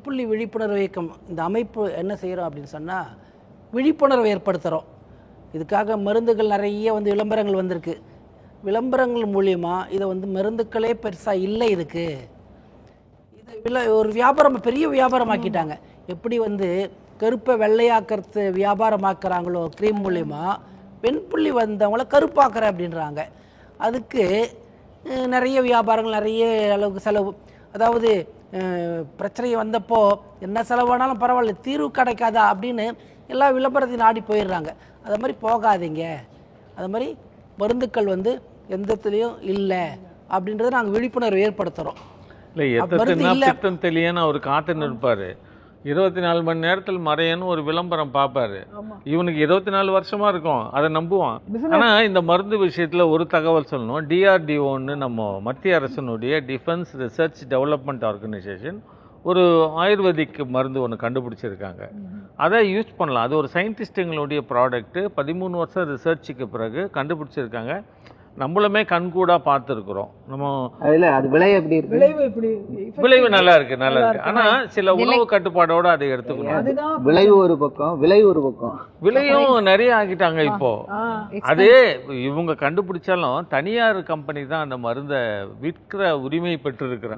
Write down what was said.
வெண்புள்ளி விழிப்புணர்வு இயக்கம் இந்த அமைப்பு என்ன செய்கிறோம் அப்படின்னு சொன்னால் விழிப்புணர்வு ஏற்படுத்துகிறோம் இதுக்காக மருந்துகள் நிறைய வந்து விளம்பரங்கள் வந்திருக்கு. விளம்பரங்கள் மூலியமாக இதை வந்து மருந்துக்களே பெருசாக இல்லை இதுக்கு. இதை வில ஒரு வியாபாரம் பெரிய வியாபாரமாக்கிட்டாங்க எப்படி வந்து கருப்பை வெள்ளையாக்கிறது வியாபாரமாக்குறாங்களோ க்ரீம் மூலியமா வெண்புள்ளி வந்தவங்கள கருப்பாக்குறேன் அப்படின்றாங்க. அதுக்கு நிறைய வியாபாரங்கள் நிறைய அளவுக்கு செலவு. அதாவது பிரச்சனை வந்தப்போ என்ன செலவானாலும் பரவாயில்ல தீர்வு கிடைக்காதா அப்படின்னு எல்லா விளம்பரத்தையும் நாடி போயிடுறாங்க. அது மாதிரி போகாதீங்க. அது மாதிரி மருந்துக்கள் வந்து எந்தத்துலேயும் இல்லை அப்படின்றத நாங்கள் விழிப்புணர்வு ஏற்படுத்துகிறோம் இல்லை எத்தனை அவர் காத்துன்னு இருப்பாரு இருபத்தி நாலு மணி நேரத்தில் மறையன்னு ஒரு விளம்பரம் பார்ப்பாரு இவனுக்கு இருபத்தி நாலு வருஷமா இருக்கும். அதை நம்புவான். ஆனா இந்த மருந்து விஷயத்துல ஒரு தகவல் சொல்லணும். டிஆர்டிஓன்னு நம்ம மத்திய அரசினுடைய டிஃபென்ஸ் ரிசர்ச் டெவலப்மெண்ட் ஆர்கனைசேஷன் ஒரு ஆயுர்வேதிக் மருந்து ஒன்று கண்டுபிடிச்சிருக்காங்க. அதை யூஸ் பண்ணலாம். அது ஒரு சயின்டிஸ்ட்டுங்களுடைய ப்ராடக்ட்டு பதிமூணு வருஷம் ரிசர்ச்சுக்கு பிறகு கண்டுபிடிச்சிருக்காங்க. நம்மளுமே கண்கூடா பார்த்துருக்குறோம். நம்ம அதுல அது விலை எப்படி இருக்கு? விளைவு விளைவு நல்லா இருக்கு நல்லா இருக்கு. ஆனா சில உணவு கட்டுப்பாடோட அதை எடுத்துக்கணும். அதுதான் விளைவு ஒரு பக்கம் விலை ஒரு பக்கம். விலையும் நிறைய ஆக்கிட்டாங்க இப்போ. அதே இவங்க கண்டுபிடிச்சாலும் தனியார் கம்பெனி தான் அந்த மருந்தை விற்கிற உரிமை பெற்றிருக்கிற.